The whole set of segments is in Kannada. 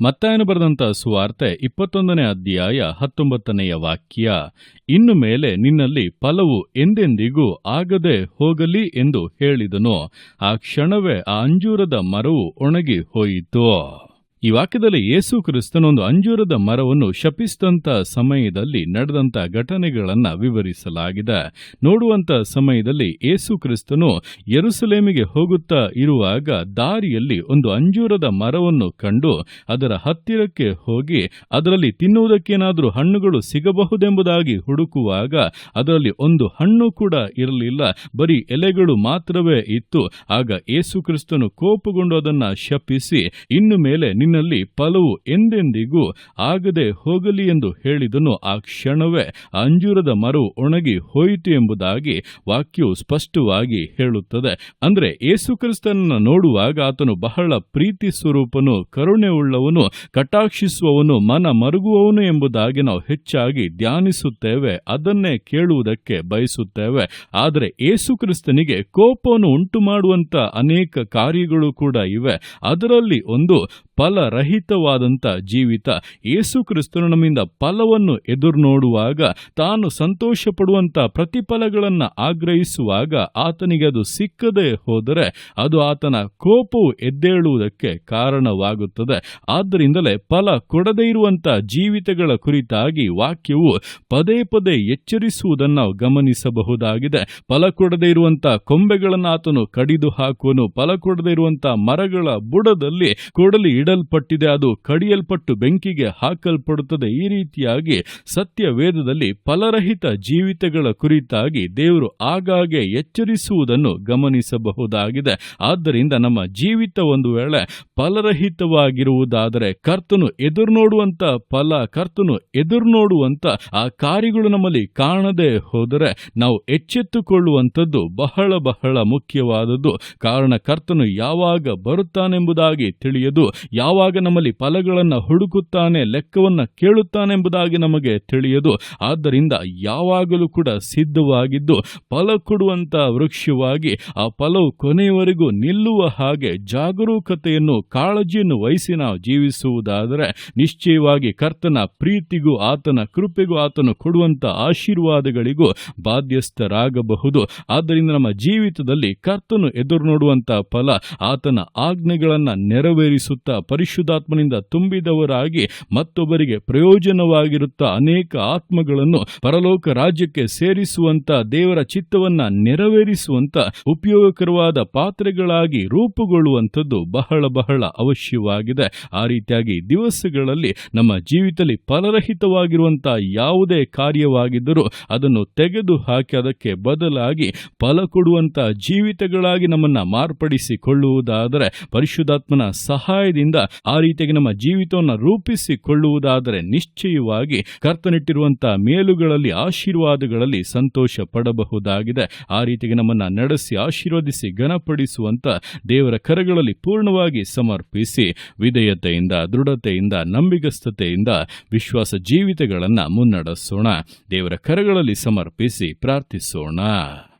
ಮತ್ತಾಯನ ಬರೆದಂತ ಸುವಾರ್ತೆ ಇಪ್ಪತ್ತೊಂದನೇ ಅಧ್ಯಾಯ ಹತ್ತೊಂಬತ್ತನೆಯ ವಾಕ್ಯ, ಇನ್ನು ಮೇಲೆ ನಿನ್ನಲ್ಲಿ ಫಲವು ಎಂದೆಂದಿಗೂ ಆಗದೆ ಹೋಗಲಿ ಎಂದು ಹೇಳಿದನು. ಆ ಕ್ಷಣವೇ ಆ ಅಂಜೂರದ ಮರವು ಒಣಗಿ ಹೋಯಿತು. ಈ ವಾಕ್ಯದಲ್ಲಿ ಯೇಸು ಕ್ರಿಸ್ತನೊಂದು ಅಂಜೂರದ ಮರವನ್ನು ಶಪಿಸಿದಂಥ ಸಮಯದಲ್ಲಿ ನಡೆದಂತ ಘಟನೆಗಳನ್ನು ವಿವರಿಸಲಾಗಿದೆ. ನೋಡುವಂತ ಸಮಯದಲ್ಲಿ ಯೇಸು ಕ್ರಿಸ್ತನು ಯರುಸಲೇಮಿಗೆ ಹೋಗುತ್ತಾ ಇರುವಾಗ ದಾರಿಯಲ್ಲಿ ಒಂದು ಅಂಜೂರದ ಮರವನ್ನು ಕಂಡು ಅದರ ಹತ್ತಿರಕ್ಕೆ ಹೋಗಿ ಅದರಲ್ಲಿ ತಿನ್ನುವುದಕ್ಕೇನಾದರೂ ಹಣ್ಣುಗಳು ಸಿಗಬಹುದೆಂಬುದಾಗಿ ಹುಡುಕುವಾಗ ಅದರಲ್ಲಿ ಒಂದು ಹಣ್ಣು ಕೂಡ ಇರಲಿಲ್ಲ. ಬರೀ ಎಲೆಗಳು ಮಾತ್ರವೇ ಇತ್ತು. ಆಗ ಯೇಸು ಕ್ರಿಸ್ತನು ಕೋಪಗೊಂಡು ಅದನ್ನು ಶಪಿಸಿ, ಇನ್ನು ಮೇಲೆ ನಿನ್ನಲ್ಲಿ ಫಲವು ಎಂದೆಂದಿಗೂ ಆಗದೆ ಹೋಗಲಿ ಎಂದು ಹೇಳಿದನು. ಆ ಕ್ಷಣವೇ ಅಂಜೂರದ ಮರು ಒಣಗಿ ಹೋಯಿತು ಎಂಬುದಾಗಿ ವಾಕ್ಯವು ಸ್ಪಷ್ಟವಾಗಿ ಹೇಳುತ್ತದೆ. ಅಂದರೆ ಯೇಸುಕ್ರಿಸ್ತನನ್ನು ನೋಡುವಾಗ ಆತನು ಬಹಳ ಪ್ರೀತಿ ಸ್ವರೂಪನು, ಕರುಣೆ ಉಳ್ಳವನು, ಕಟಾಕ್ಷಿಸುವವನು, ಮನ ಮರುಗುವವನು ಎಂಬುದಾಗಿ ನಾವು ಹೆಚ್ಚಾಗಿ ಧ್ಯಾನಿಸುತ್ತೇವೆ. ಅದನ್ನೇ ಕೇಳುವುದಕ್ಕೆ ಬಯಸುತ್ತೇವೆ. ಆದರೆ ಯೇಸುಕ್ರಿಸ್ತನಿಗೆ ಕೋಪವನ್ನು ಉಂಟು ಮಾಡುವಂತ ಅನೇಕ ಕಾರ್ಯಗಳು ಕೂಡ ಇವೆ. ಅದರಲ್ಲಿ ಒಂದು ಫಲರಹಿತವಾದಂಥ ಜೀವಿತ ಯೇಸುಕ್ರಿಸ್ತನು ನಮ್ಮಿಂದ ಫಲವನ್ನು ಎದುರು ನೋಡುವಾಗ ತಾನು ಸಂತೋಷ ಪಡುವಂಥ ಪ್ರತಿಫಲಗಳನ್ನು ಆಗ್ರಹಿಸುವಾಗ ಆತನಿಗೆ ಅದು ಸಿಕ್ಕದೆ ಹೋದರೆ ಅದು ಆತನ ಕೋಪವು ಎದ್ದೇಳುವುದಕ್ಕೆ ಕಾರಣವಾಗುತ್ತದೆ. ಆದ್ದರಿಂದಲೇ ಫಲ ಕೊಡದೇ ಇರುವಂಥ ಜೀವಿತಗಳ ಕುರಿತಾಗಿ ವಾಕ್ಯವು ಪದೇ ಪದೇ ಎಚ್ಚರಿಸುವುದನ್ನು ಗಮನಿಸಬಹುದಾಗಿದೆ. ಫಲ ಕೊಡದೇ ಇರುವಂಥ ಕೊಂಬೆಗಳನ್ನು ಆತನು ಕಡಿದು ಹಾಕುವನು ಫಲ ಕೊಡದೇ ಇರುವಂಥ ಮರಗಳ ಬುಡದಲ್ಲಿ ಕೊಡಲಿ ಇಡಲ್ಪಟ್ಟಿದೆ ಅದು ಕಡಿಯಲ್ಪಟ್ಟು ಬೆಂಕಿಗೆ ಹಾಕಲ್ಪಡುತ್ತದೆ. ಈ ರೀತಿಯಾಗಿ ಸತ್ಯ ವೇದದಲ್ಲಿ ಫಲರಹಿತ ಜೀವಿತಗಳ ಕುರಿತಾಗಿ ದೇವರು ಆಗಾಗ್ಗೆ ಎಚ್ಚರಿಸುವುದನ್ನು ಗಮನಿಸಬಹುದಾಗಿದೆ. ಆದ್ದರಿಂದ ನಮ್ಮ ಜೀವಿತ ಒಂದು ವೇಳೆ ಫಲರಹಿತವಾಗಿರುವುದಾದರೆ ಕರ್ತನು ಎದುರು ನೋಡುವಂತ ಫಲ, ಕರ್ತನು ಎದುರು ನೋಡುವಂತ ಆ ಕಾರ್ಯಗಳು ನಮ್ಮಲ್ಲಿ ಕಾಣದೇ ಹೋದರೆ ನಾವು ಎಚ್ಚೆತ್ತುಕೊಳ್ಳುವಂಥದ್ದು ಬಹಳ ಬಹಳ ಮುಖ್ಯವಾದದ್ದು. ಕಾರಣ ಕರ್ತನು ಯಾವಾಗ ಬರುತ್ತಾನೆಂಬುದಾಗಿ ತಿಳಿಯದು. ಯಾವಾಗ ನಮ್ಮಲ್ಲಿ ಫಲಗಳನ್ನು ಹುಡುಕುತ್ತಾನೆ, ಲೆಕ್ಕವನ್ನ ಕೇಳುತ್ತಾನೆಂಬುದಾಗಿ ನಮಗೆ ತಿಳಿಯದು. ಆದ್ದರಿಂದ ಯಾವಾಗಲೂ ಕೂಡ ಸಿದ್ಧವಾಗಿದ್ದು, ಫಲ ಕೊಡುವಂತ ವೃಕ್ಷವಾಗಿ, ಆ ಫಲವು ಕೊನೆಯವರೆಗೂ ನಿಲ್ಲುವ ಹಾಗೆ ಜಾಗರೂಕತೆಯನ್ನು, ಕಾಳಜಿಯನ್ನು ವಹಿಸಿ ನಾವು ಜೀವಿಸುವುದಾದರೆ, ನಿಶ್ಚಯವಾಗಿ ಕರ್ತನ ಪ್ರೀತಿಗೂ, ಆತನ ಕೃಪೆಗೂ, ಆತನು ಕೊಡುವಂತ ಆಶೀರ್ವಾದಗಳಿಗೂ ಬಾಧ್ಯಸ್ಥರಾಗಬಹುದು. ಆದ್ದರಿಂದ ನಮ್ಮ ಜೀವಿತದಲ್ಲಿ ಕರ್ತನು ಎದುರು ನೋಡುವಂಥ ಫಲ, ಆತನ ಆಜ್ಞೆಗಳನ್ನು ನೆರವೇರಿಸುತ್ತಾ ಪರಿಶುದ್ಧಾತ್ಮನಿಂದ ತುಂಬಿದವರಾಗಿ ಮತ್ತೊಬ್ಬರಿಗೆ ಪ್ರಯೋಜನವಾಗಿರುತ್ತಾ ಅನೇಕ ಆತ್ಮಗಳನ್ನು ಪರಲೋಕ ರಾಜ್ಯಕ್ಕೆ ಸೇರಿಸುವಂತ ದೇವರ ಚಿತ್ತವನ್ನ ನೆರವೇರಿಸುವಂತ ಉಪಯೋಗಕರವಾದ ಪಾತ್ರೆಗಳಾಗಿ ರೂಪುಗೊಳ್ಳುವಂಥದ್ದು ಬಹಳ ಬಹಳ ಅವಶ್ಯವಾಗಿದೆ. ಆ ರೀತಿಯಾಗಿ ದಿವಸಗಳಲ್ಲಿ ನಮ್ಮ ಜೀವಿತದಲ್ಲಿ ಫಲರಹಿತವಾಗಿರುವಂತಹ ಯಾವುದೇ ಕಾರ್ಯವಾಗಿದ್ದರೂ ಅದನ್ನು ತೆಗೆದು ಹಾಕಿ ಅದಕ್ಕೆ ಬದಲಾಗಿ ಫಲ ಕೊಡುವಂತ ಜೀವಿತಗಳಾಗಿ ನಮ್ಮನ್ನ ಮಾರ್ಪಡಿಸಿಕೊಳ್ಳುವುದಾದರೆ ಪರಿಶುದ್ಧಾತ್ಮನ ಸಹಾಯದಿಂದ ಆ ರೀತಿಯಾಗಿ ನಮ್ಮ ಜೀವಿತವನ್ನು ರೂಪಿಸಿಕೊಳ್ಳುವುದಾದರೆ ನಿಶ್ಚಯವಾಗಿ ಕರ್ತನಿಟ್ಟಿರುವಂತಹ ಮೇಲುಗಳಲ್ಲಿ, ಆಶೀರ್ವಾದಗಳಲ್ಲಿ ಸಂತೋಷ ಪಡಬಹುದಾಗಿದೆ. ಆ ರೀತಿಯಾಗಿ ನಮ್ಮನ್ನ ನಡೆಸಿ, ಆಶೀರ್ವದಿಸಿ ಘನಪಡಿಸುವಂತ ದೇವರ ಕರಗಳಲ್ಲಿ ಪೂರ್ಣವಾಗಿ ಸಮರ್ಪಿಸಿ, ವಿಧೇಯತೆಯಿಂದ, ದೃಢತೆಯಿಂದ, ನಂಬಿಗಸ್ತತೆಯಿಂದ ವಿಶ್ವಾಸ ಜೀವಿತಗಳನ್ನ ಮುನ್ನಡೆಸೋಣ. ದೇವರ ಕರಗಳಲ್ಲಿ ಸಮರ್ಪಿಸಿ ಪ್ರಾರ್ಥಿಸೋಣ.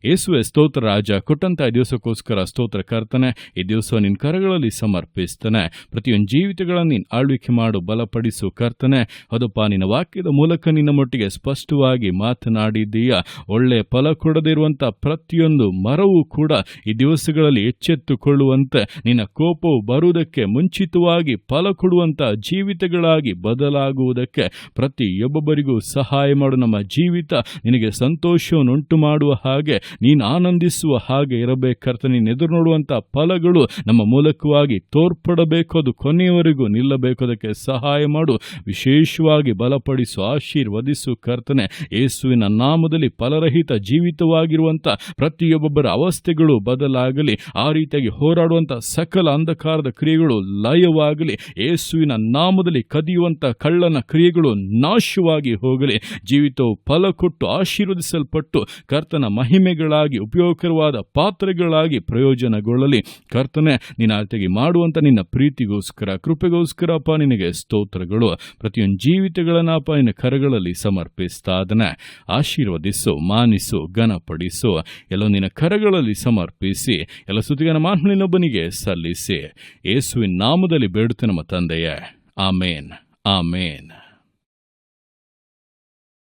ಯೇಸುವೆ ಸ್ತೋತ್ರ ರಾಜ ಕೊಟ್ಟಂತಹ ದಿವಸಕ್ಕೋಸ್ಕರ ಸ್ತೋತ್ರ ಕರ್ತನೆ, ಈ ದಿವಸ ನಿನ್ನ ಕರಗಳಲ್ಲಿ ಸಮರ್ಪಿಸ್ತಾನೆ. ಪ್ರತಿಯೊಂದು ಜೀವಿತಗಳನ್ನು ನೀನು ಆಳ್ವಿಕೆ ಮಾಡು, ಬಲಪಡಿಸು ಕರ್ತನೆ. ಅದಪ್ಪ ನಿನ್ನ ವಾಕ್ಯದ ಮೂಲಕ ನಿನ್ನ ಮಟ್ಟಿಗೆ ಸ್ಪಷ್ಟವಾಗಿ ಮಾತನಾಡಿದ್ದೀಯ. ಒಳ್ಳೆ ಫಲ ಕೊಡದಿರುವಂಥ ಪ್ರತಿಯೊಂದು ಮರವೂ ಕೂಡ ಈ ದಿವಸಗಳಲ್ಲಿ ಎಚ್ಚೆತ್ತುಕೊಳ್ಳುವಂತೆ, ನಿನ್ನ ಕೋಪವು ಬರುವುದಕ್ಕೆ ಮುಂಚಿತವಾಗಿ ಫಲ ಕೊಡುವಂತಹ ಜೀವಿತಗಳಾಗಿ ಬದಲಾಗುವುದಕ್ಕೆ ಪ್ರತಿಯೊಬ್ಬೊಬ್ಬರಿಗೂ ಸಹಾಯ ಮಾಡು. ನಮ್ಮ ಜೀವಿತ ನಿನಗೆ ಸಂತೋಷವನ್ನುಂಟು ಮಾಡುವ ಹಾಗೆ ನೀನು ಆನಂದಿಸುವ ಹಾಗೆ ಇರಬೇಕು. ಕರ್ತನೆ, ನೀನು ಎದುರು ನೋಡುವಂಥ ಫಲಗಳು ನಮ್ಮ ಮೂಲಕವಾಗಿ ತೋರ್ಪಡಬೇಕು. ಅದು ಕೊನೆಯವರೆಗೂ ನಿಲ್ಲಬೇಕು. ಅದಕ್ಕೆ ಸಹಾಯ ಮಾಡು. ವಿಶೇಷವಾಗಿ ಬಲಪಡಿಸು, ಆಶೀರ್ವದಿಸು ಕರ್ತನೆ. ಯೇಸುವಿನ ನಾಮದಲ್ಲಿ ಫಲರಹಿತ ಜೀವಿತವಾಗಿರುವಂಥ ಪ್ರತಿಯೊಬ್ಬೊಬ್ಬರ ಅವಸ್ಥೆಗಳು ಬದಲಾಗಲಿ. ಆ ರೀತಿಯಾಗಿ ಹೋರಾಡುವಂಥ ಸಕಲ ಅಂಧಕಾರದ ಕ್ರಿಯೆಗಳು ಲಯವಾಗಲಿ. ಯೇಸುವಿನ ನಾಮದಲ್ಲಿ ಕದಿಯುವಂಥ ಕಳ್ಳನ ಕ್ರಿಯೆಗಳು ನಾಶವಾಗಿ ಹೋಗಲಿ. ಜೀವಿತವು ಫಲ ಕೊಟ್ಟು, ಆಶೀರ್ವದಿಸಲ್ಪಟ್ಟು ಕರ್ತನ ಮಹಿಮೆಗಳಾಗಿ ಉಪಯೋಗಕರವಾದ ಪಾತ್ರೆಗಳಾಗಿ ಪ್ರಯೋಜನಗೊಳ್ಳಲಿ. ಕರ್ತನೆ, ನಿನ್ನ ಆತೆಗೆ ಮಾಡುವಂಥ ನಿನ್ನ ಪ್ರೀತಿಗೋಸ್ಕರ, ಕೃಪೆಗೋಸ್ಕರಪ್ಪ ನಿನಗೆ ಸ್ತೋತ್ರಗಳು. ಪ್ರತಿಯೊಂದು ಜೀವಿತಗಳನ್ನಪ್ಪ ನಿನ್ನ ಕರಗಳಲ್ಲಿ ಸಮರ್ಪಿಸ್ತಾ ಅದನ್ನ ಆಶೀರ್ವದಿಸು, ಮಾನಿಸು, ಘನಪಡಿಸು. ಎಲ್ಲ ನಿನ್ನ ಕರಗಳಲ್ಲಿ ಸಮರ್ಪಿಸಿ, ಎಲ್ಲ ಸುದ್ದಿಗನ ಮಾನಿನೊಬ್ಬನಿಗೆ ಸಲ್ಲಿಸಿ. ಯೇಸುವಿನ ನಾಮದಲ್ಲಿ ಬೇಡುತ್ತೆ ನಮ್ಮ ತಂದೆಯೇ. ಆಮೇನ್. ಆಮೇನ್.